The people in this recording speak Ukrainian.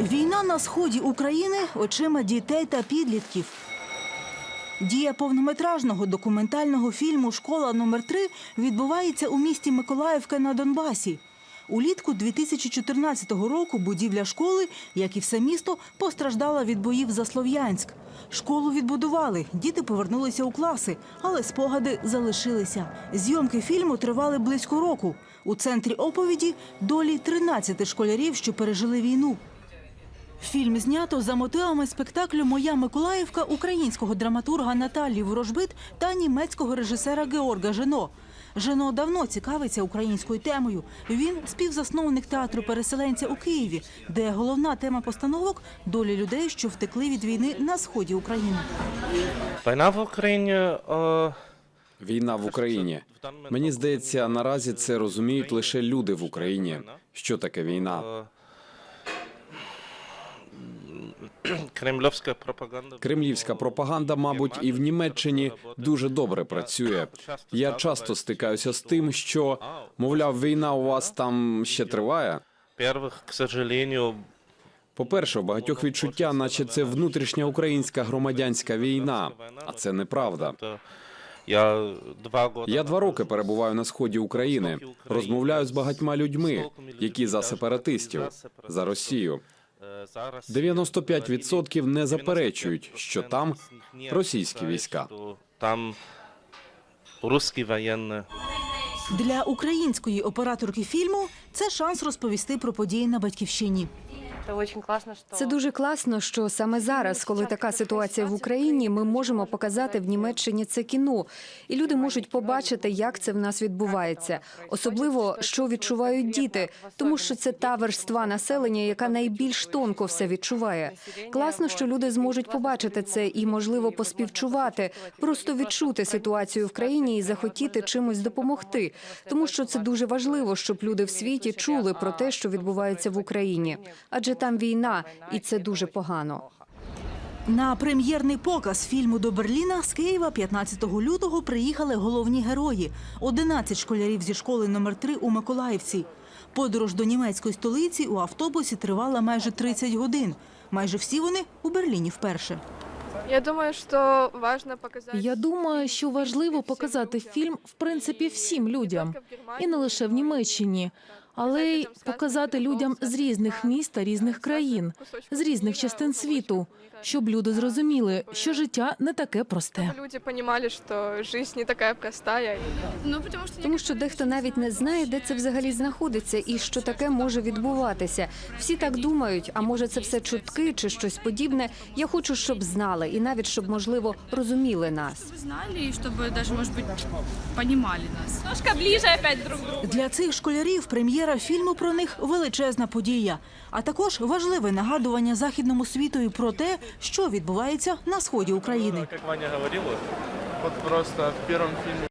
Війна на сході України очима дітей та підлітків. Дія повнометражного документального фільму Школа номер 3 відбувається у місті Миколаївка на Донбасі. Улітку 2014 року будівля школи, як і все місто, постраждала від боїв за Слов'янськ. Школу відбудували, діти повернулися у класи, але спогади залишилися. Зйомки фільму тривали близько року. У центрі оповіді долі 13 школярів, що пережили війну. Фільм знято за мотивами спектаклю Моя Миколаївка українського драматурга Наталії Ворожбит та німецького режисера Георга Жено. Жено давно цікавиться українською темою. Він співзасновник театру переселенця у Києві, де головна тема постановок долі людей, що втекли від війни на сході України. Війна в Україні. Е, Війна в Україні. Мені здається, наразі це розуміють лише люди в Україні. Що таке війна? кремлівська пропаганда. Кремлівська пропаганда, мабуть, і в Німеччині дуже добре працює. Я часто стикаюся з тим, що мовляв, війна у вас там ще триває. По-перше, у багатьох відчуття, наче це внутрішня українська громадянська війна, а це неправда. я два Я два роки перебуваю на сході України, розмовляю з багатьма людьми, які за сепаратистів, за Росію. Е, зараз 95% не заперечують, що там російські війська. Там русські воєнні. Для української операторки фільму це шанс розповісти про події на батьківщині. Це дуже класно, що саме зараз, коли така ситуація в Україні, ми можемо показати в Німеччині це кіно, і люди можуть побачити, як це в нас відбувається, особливо що відчувають діти, тому що це та верства населення, яка найбільш тонко все відчуває. Класно, що люди зможуть побачити це і, можливо, поспівчувати, просто відчути ситуацію в країні і захотіти чимось допомогти, тому що це дуже важливо, щоб люди в світі чули про те, що відбувається в Україні, адже там війна, і це дуже погано. На прем'єрний показ фільму до Берліна з Києва 15 лютого приїхали головні герої 11 школярів зі школи номер 3 у Миколаївці. Подорож до німецької столиці у автобусі тривала майже 30 годин. Майже всі вони у Берліні вперше. Я думаю, що важливо показати. Я думаю, що важливо показати фільм в принципі всім людям, і не лише в Німеччині, але й показати людям з різних міст та різних країн, з різних частин світу, щоб люди зрозуміли, що життя не таке просте. Люди розуміли, що життя не така проста. Тому що дехто навіть не знає, де це взагалі знаходиться і що таке може відбуватися. Всі так думають, а може це все чутки чи щось подібне. Я хочу, щоб знали, і навіть щоб можливо розуміли нас. чтобы знали и чтобы даже, может быть, понимали нас. Немножко ближе опять друг к другу. Для цих школярів прем'єра фільму про них величезна подія, а також важливе нагадування західному світу про те, що відбувається на сході України. Як Ваня говорила, от просто в першому фильме